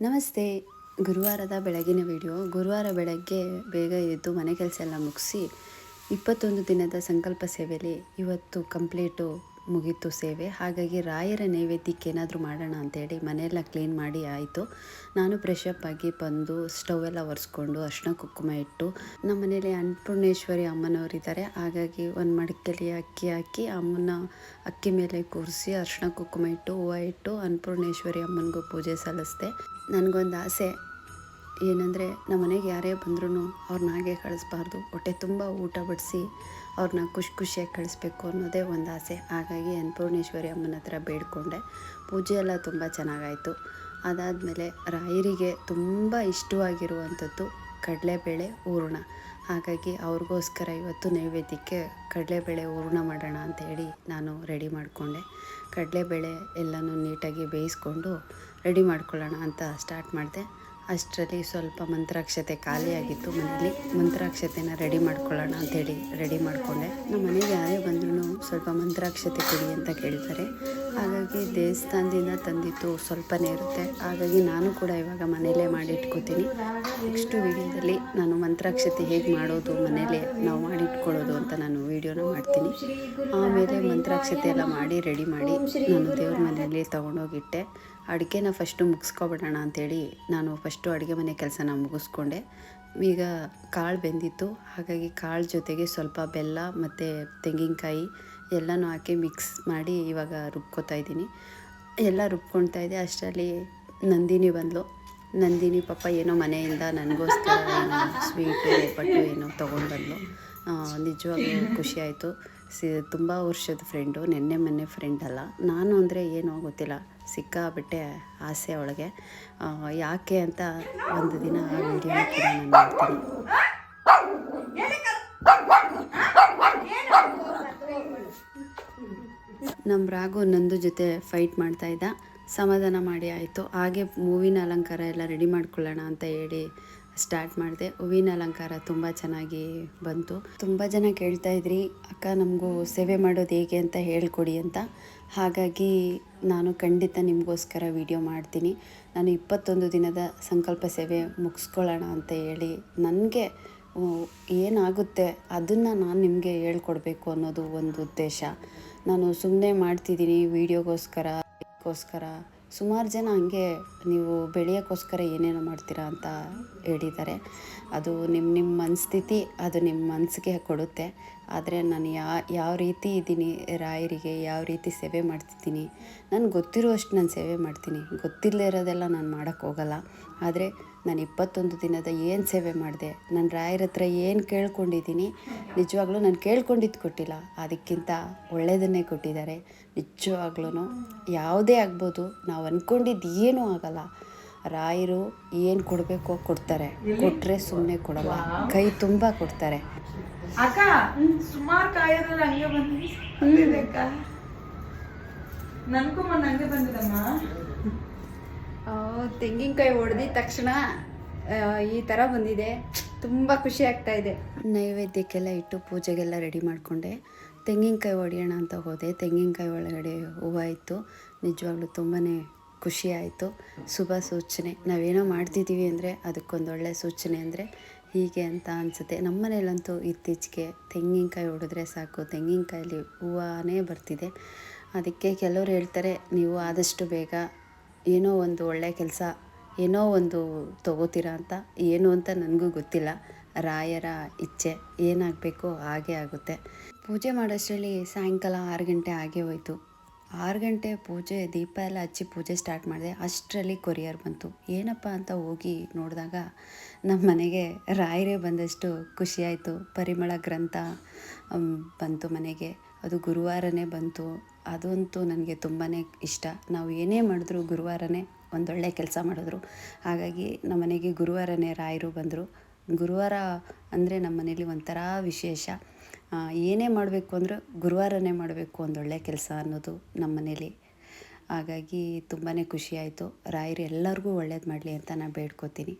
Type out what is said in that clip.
ನಮಸ್ತೆ. ಗುರುವಾರದ ಬೆಳಗಿನ ವಿಡಿಯೋ. ಗುರುವಾರ ಬೆಳಗ್ಗೆ ಬೇಗ ಎದ್ದು ಮನೆ ಕೆಲಸ ಎಲ್ಲ ಮುಗಿಸಿ ಇಪ್ಪತ್ತೊಂದು ದಿನದ ಸಂಕಲ್ಪ ಸೇವೆಯಲ್ಲಿ ಇವತ್ತು ಕಂಪ್ಲೀಟು ಮುಗೀತು ಸೇವೆ. ಹಾಗಾಗಿ ರಾಯರ ನೈವೇದ್ಯಕ್ಕೆ ಏನಾದರೂ ಮಾಡೋಣ ಅಂತೇಳಿ ಮನೆಯೆಲ್ಲ ಕ್ಲೀನ್ ಮಾಡಿ ಆಯಿತು. ನಾನು ಫ್ರೆಶಪ್ ಆಗಿ ಬಂದು ಸ್ಟವ್ ಎಲ್ಲ ಒರೆಸ್ಕೊಂಡು ಅರ್ಶಿನ ಕುಂಕುಮ ಇಟ್ಟು ನಮ್ಮ ಮನೇಲಿ ಅನ್ನಪೂರ್ಣೇಶ್ವರಿ ಅಮ್ಮನವರಿದ್ದಾರೆ ಹಾಗಾಗಿ ಒಂದು ಮಡಿಕೆಲಿ ಅಕ್ಕಿ ಹಾಕಿ ಅಮ್ಮನ ಅಕ್ಕಿ ಮೇಲೆ ಕೂರಿಸಿ ಅರ್ಶಿನ ಕುಂಕುಮ ಇಟ್ಟು ಹೂವು ಇಟ್ಟು ಅನ್ನಪೂರ್ಣೇಶ್ವರಿ ಅಮ್ಮನಿಗೂ ಪೂಜೆ ಸಲ್ಲಿಸ್ದೆ. ನನಗೊಂದು ಆಸೆ ಏನಂದರೆ ಮನೆಗೆ ಯಾರೇ ಬಂದ್ರೂ ಅವ್ರನ್ನ ಹಾಗೆ ಕಳಿಸ್ಬಾರ್ದು. ಹೊಟ್ಟೆ ತುಂಬ ಊಟ ಬಡಿಸಿ ಅವ್ರನ್ನ ಖುಷಿ ಖುಷಿಯಾಗಿ ಕಳಿಸ್ಬೇಕು ಅನ್ನೋದೇ ಒಂದು ಆಸೆ. ಹಾಗಾಗಿ ಅನ್ನಪೂರ್ಣೇಶ್ವರಿ ಅಮ್ಮನ ಹತ್ರ ಬೇಡಿಕೊಂಡೆ. ಪೂಜೆ ಎಲ್ಲ ತುಂಬ ಚೆನ್ನಾಗಾಯಿತು. ಅದಾದಮೇಲೆ ರಾಯರಿಗೆ ತುಂಬ ಇಷ್ಟವಾಗಿರುವಂಥದ್ದು ಕಡಲೆಬೇಳೆ ಹೂರ್ಣ. ಹಾಗಾಗಿ ಅವ್ರಿಗೋಸ್ಕರ ಇವತ್ತು ನೈವೇದ್ಯಕ್ಕೆ ಕಡಲೆಬೇಳೆ ಹೂರ್ಣ ಮಾಡೋಣ ಅಂತ ಹೇಳಿ ನಾನು ರೆಡಿ ಮಾಡಿಕೊಂಡೆ. ಕಡಲೆಬೇಳೆ ಎಲ್ಲನೂ ನೀಟಾಗಿ ಬೇಯಿಸ್ಕೊಂಡು ರೆಡಿ ಮಾಡ್ಕೊಳ್ಳೋಣ ಅಂತ ಸ್ಟಾರ್ಟ್ ಮಾಡಿದೆ. ಅಷ್ಟರಲ್ಲಿ ಸ್ವಲ್ಪ ಮಂತ್ರಾಕ್ಷತೆ ಖಾಲಿಯಾಗಿತ್ತು ಮನೇಲಿ ಮಂತ್ರಾಕ್ಷತೆನ ರೆಡಿ ಮಾಡ್ಕೊಳ್ಳೋಣ ಅಂಥೇಳಿ ರೆಡಿ ಮಾಡಿಕೊಂಡೆ. ನಮ್ಮ ಮನೆಗೆ ಯಾರೇ ಬಂದ್ರೂ ಸ್ವಲ್ಪ ಮಂತ್ರಾಕ್ಷತೆ ಕೊಡಿ ಅಂತ ಕೇಳ್ತಾರೆ. ಹಾಗಾಗಿ ದೇವಸ್ಥಾನದಿಂದ ತಂದಿತ್ತು ಸ್ವಲ್ಪನೇ ಇರುತ್ತೆ. ಹಾಗಾಗಿ ನಾನು ಕೂಡ ಇವಾಗ ಮನೆಯಲ್ಲೇ ಮಾಡಿಟ್ಕೋತೀನಿ. ನೆಕ್ಸ್ಟು ವಿಡಿಯೋದಲ್ಲಿ ನಾನು ಮಂತ್ರಾಕ್ಷತೆ ಹೇಗೆ ಮಾಡೋದು, ಮನೇಲೇ ನಾವು ಮಾಡಿಟ್ಕೊಳ್ಳೋದು ಅಂತ ನಾನು ವೀಡಿಯೋನ ಮಾಡ್ತೀನಿ. ಆಮೇಲೆ ಮಂತ್ರಾಕ್ಷತೆ ಎಲ್ಲ ಮಾಡಿ ರೆಡಿ ಮಾಡಿ ನಾನು ದೇವ್ರ ಮನೆಯಲ್ಲಿ ತೊಗೊಂಡೋಗಿಟ್ಟೆ. ಅಡುಗೆನ ಫಸ್ಟು ಮುಗಿಸ್ಕೊಬಿಡೋಣ ಅಂಥೇಳಿ ನಾನು ಫಸ್ಟು ಅಡುಗೆ ಮನೆ ಕೆಲಸನ ಮುಗಿಸ್ಕೊಂಡೆ. ಈಗ ಕಾಳು ಬೆಂದಿತ್ತು. ಹಾಗಾಗಿ ಕಾಳು ಜೊತೆಗೆ ಸ್ವಲ್ಪ ಬೆಲ್ಲ ಮತ್ತು ತೆಂಗಿನಕಾಯಿ ಎಲ್ಲನೂ ಹಾಕಿ ಮಿಕ್ಸ್ ಮಾಡಿ ಇವಾಗ ರುಬ್ಕೋತಾ ಇದ್ದೀನಿ. ಎಲ್ಲ ರುಬ್ಕೊಳ್ತಾ ಇದ್ದೆ. ಅಷ್ಟರಲ್ಲಿ ನಂದಿನಿ ಬಂದಳು ನಂದಿನಿ ಪಾಪ ಏನೋ ಮನೆಯಿಂದ ನನಗೋಸ್ಕರ ಸ್ವೀಟು ಪಟ್ಟು ಏನೋ ತೊಗೊಂಡು ಬಂದಳು ನಿಜವಾಗ್ಲೂ ಖುಷಿಯಾಯಿತು ಸಿ ತುಂಬ ವರ್ಷದ ಫ್ರೆಂಡು ನೆನ್ನೆ ಮೊನ್ನೆ ಫ್ರೆಂಡ್ ಅಲ್ಲ. ನಾನು ಅಂದರೆ ಏನೋ ಗೊತ್ತಿಲ್ಲ, ಸಿಕ್ಕಾಬಿಟ್ಟೆ ಆಸೆ ಅವಳಿಗೆ ಯಾಕೆ ಅಂತ ಒಂದು ದಿನ ಆ ವಿಡಿಯೋನ ಕೂಡ ನಾನು ಮಾಡ್ತೀನಿ ನಮ್ಮ ರಾಘು ನಂದು ಜೊತೆ ಫೈಟ್ ಮಾಡ್ತಾ ಇದ್ದ. ಸಮಾಧಾನ ಮಾಡಿ ಆಯಿತು. ಹಾಗೆ ಮೂವಿನ ಅಲಂಕಾರ ಎಲ್ಲ ರೆಡಿ ಮಾಡ್ಕೊಳ್ಳೋಣ ಅಂತ ಹೇಳಿ ಸ್ಟಾರ್ಟ್ ಮಾಡಿದೆ. ಹೂವಿನ ಅಲಂಕಾರ ತುಂಬ ಚೆನ್ನಾಗಿ ಬಂತು. ತುಂಬ ಜನ ಕೇಳ್ತಾ ಇದ್ರಿ, ಅಕ್ಕ, ನಮಗೂ ಸೇವೆ ಮಾಡೋದು ಹೇಗೆ ಅಂತ ಹೇಳ್ಕೊಡಿ ಅಂತ. ಹಾಗಾಗಿ ನಾನು ಖಂಡಿತ ನಿಮಗೋಸ್ಕರ ವಿಡಿಯೋ ಮಾಡ್ತೀನಿ. ನಾನು ಇಪ್ಪತ್ತೊಂದು ದಿನದ ಸಂಕಲ್ಪ ಸೇವೆ ಮುಗಿಸ್ಕೊಳ್ಳೋಣ ಅಂತ ಹೇಳಿ ನನಗೆ ಏನಾಗುತ್ತೆ? ಅದನ್ನು ನಾನು ನಿಮಗೆ ಹೇಳ್ಕೊಡ್ಬೇಕು ಅನ್ನೋದು ಒಂದು ಉದ್ದೇಶ. ನಾನು ಸುಮ್ಮನೆ ಮಾಡ್ತಿದ್ದೀನಿ ವೀಡಿಯೋಗೋಸ್ಕರ, ಗೋಸ್ಕರ. ಸುಮಾರು ಜನ ಹಂಗೆ ನೀವು ಬೆಳೆಯೋಕ್ಕೋಸ್ಕರ ಏನೇನೋ ಮಾಡ್ತೀರಾ ಅಂತ ಹೇಳಿದ್ದಾರೆ. ಅದು ನಿಮ್ಮ ನಿಮ್ಮ ಮನಸ್ಥಿತಿ, ಅದು ನಿಮ್ಮ ಮನಸ್ಸಿಗೆ ಕೊಡುತ್ತೆ. ಆದರೆ ನಾನು ಯಾ, ಯಾವ ರೀತಿ ಇದ್ದೀನಿ ರಾಯರಿಗೆ, ಯಾವ ರೀತಿ ಸೇವೆ ಮಾಡ್ತಿದ್ದೀನಿ ನಾನು ಗೊತ್ತಿರುವಷ್ಟು ನಾನು ಸೇವೆ ಮಾಡ್ತೀನಿ. ಗೊತ್ತಿಲ್ಲದೆ ಇರೋದೆಲ್ಲ ನಾನು ಮಾಡೋಕ್ಕೋಗಲ್ಲ ಆದರೆ ನಾನು ಇಪ್ಪತ್ತೊಂದು ದಿನದ ಏನು ಸೇವೆ ಮಾಡಿದೆ ನಾನು ರಾಯರ ಹತ್ರ ಏನು ಕೇಳ್ಕೊಂಡಿದ್ದೀನಿ, ನಿಜವಾಗ್ಲೂ ನಾನು ಕೇಳ್ಕೊಂಡಿದ್ದು ಕೊಟ್ಟಿಲ್ಲ. ಅದಕ್ಕಿಂತ ಒಳ್ಳೆಯದನ್ನೇ ಕೊಟ್ಟಿದ್ದಾರೆ. ನಿಜವಾಗ್ಲೂ ಯಾವುದೇ ಆಗ್ಬೋದು, ನಾವು ಅಂದ್ಕೊಂಡಿದ್ದು ಏನೂ ಆಗಲ್ಲ. ರಾಯರು ಏನು ಕೊಡಬೇಕೋ ಕೊಡ್ತಾರೆ. ಕೊಟ್ಟರೆ ಸುಮ್ಮನೆ ಕೊಡಲ್ಲ. ಕೈ ತುಂಬ ಕೊಡ್ತಾರೆ. ಅಕ್ಕ ಸುಮಾರು ಕಾಯೋದ್ರಲ್ಲಿ ಹಂಗೆ ಬಂದಿದೆ ಅಕ್ಕ ನನ್ಗೂ ಮೊನ್ನೆ ಹಂಗೆ ಬಂದಿದಮ್ಮ. ತೆಂಗಿನಕಾಯಿ ಹೊಡೆದಿದ ತಕ್ಷಣ ಈ ಥರ ಬಂದಿದೆ. ತುಂಬ ಖುಷಿ ಆಗ್ತಾ ಇದೆ. ನೈವೇದ್ಯಕ್ಕೆಲ್ಲ ಇಟ್ಟು ಪೂಜೆಗೆಲ್ಲ ರೆಡಿ ಮಾಡಿಕೊಂಡೆ. ತೆಂಗಿನಕಾಯಿ ಹೊಡೆಯೋಣ ಅಂತ ಹೋದೆ. ತೆಂಗಿನಕಾಯಿ ಒಳಗಡೆ ಹೂವು ಇತ್ತು. ನಿಜವಾಗ್ಲೂ ತುಂಬಾ ಖುಷಿ ಆಯಿತು. ಶುಭ ಸೂಚನೆ. ನಾವೇನೋ ಮಾಡ್ತಿದ್ದೀವಿ ಅಂದರೆ ಅದಕ್ಕೊಂದು ಒಳ್ಳೆ ಸೂಚನೆ ಅಂದರೆ ಹೀಗೆ ಅಂತ ಅನಿಸುತ್ತೆ. ನಮ್ಮ ಮನೇಲಂತೂ ಇತ್ತೀಚೆಗೆ ತೆಂಗಿನಕಾಯಿ ಹೊಡೆದ್ರೆ ಸಾಕು, ತೆಂಗಿನಕಾಯಲ್ಲಿ ಹೂವನೇ ಬರ್ತಿದೆ. ಅದಕ್ಕೆ ಕೆಲವರು ಹೇಳ್ತಾರೆ, ನೀವು ಆದಷ್ಟು ಬೇಗ ಏನೋ ಒಂದು ಒಳ್ಳೆಯ ಕೆಲಸ, ಏನೋ ಒಂದು ತಗೋತೀರಾ ಅಂತ. ಏನು ಅಂತ ನನಗೂ ಗೊತ್ತಿಲ್ಲ. ರಾಯರ ಇಚ್ಛೆ ಏನಾಗಬೇಕು ಹಾಗೆ ಆಗುತ್ತೆ. ಪೂಜೆ ಮಾಡೋಷ್ಟರಲ್ಲಿ ಸಾಯಂಕಾಲ ಆರು ಗಂಟೆ ಆಗೇ ಹೋಯ್ತು. ಆರು ಗಂಟೆ ಪೂಜೆ, ದೀಪ ಎಲ್ಲ ಹಚ್ಚಿ ಪೂಜೆ ಸ್ಟಾರ್ಟ್ ಮಾಡಿದೆ. ಅಷ್ಟರಲ್ಲಿ ಕೊರಿಯರ್ ಬಂತು. ಏನಪ್ಪ ಅಂತ ಹೋಗಿ ನೋಡಿದಾಗ ನಮ್ಮ ಮನೆಗೆ ರಾಯರೇ ಬಂದಷ್ಟು ಖುಷಿಯಾಯಿತು ಪರಿಮಳ ಗ್ರಂಥ ಬಂತು ಮನೆಗೆ. ಅದು ಗುರುವಾರನೇ ಬಂತು. ಅದಂತೂ ನನಗೆ ತುಂಬಾ ಇಷ್ಟ. ನಾವು ಏನೇ ಮಾಡಿದ್ರು ಗುರುವಾರನೇ ಒಂದೊಳ್ಳೆ ಕೆಲಸ ಮಾಡಿದ್ರು. ಹಾಗಾಗಿ ನಮ್ಮ ಮನೆಗೆ ಗುರುವಾರನೇ ರಾಯರು ಬಂದರು. ಗುರುವಾರ ಅಂದರೆ ನಮ್ಮ ಮನೇಲಿ ಒಂಥರ ವಿಶೇಷ. ಏನೇ ಮಾಡಬೇಕು ಅಂದರೆ ಗುರುವಾರನೇ ಮಾಡಬೇಕು ಒಂದೊಳ್ಳೆ ಕೆಲಸ ಅನ್ನೋದು ನಮ್ಮ ಮನೇಲಿ. ಹಾಗಾಗಿ ತುಂಬಾ ಖುಷಿಯಾಯಿತು ರಾಯರು ಎಲ್ಲರಿಗೂ ಒಳ್ಳೇದು ಮಾಡಲಿ ಅಂತ ನಾನು ಬೇಡ್ಕೋತೀನಿ.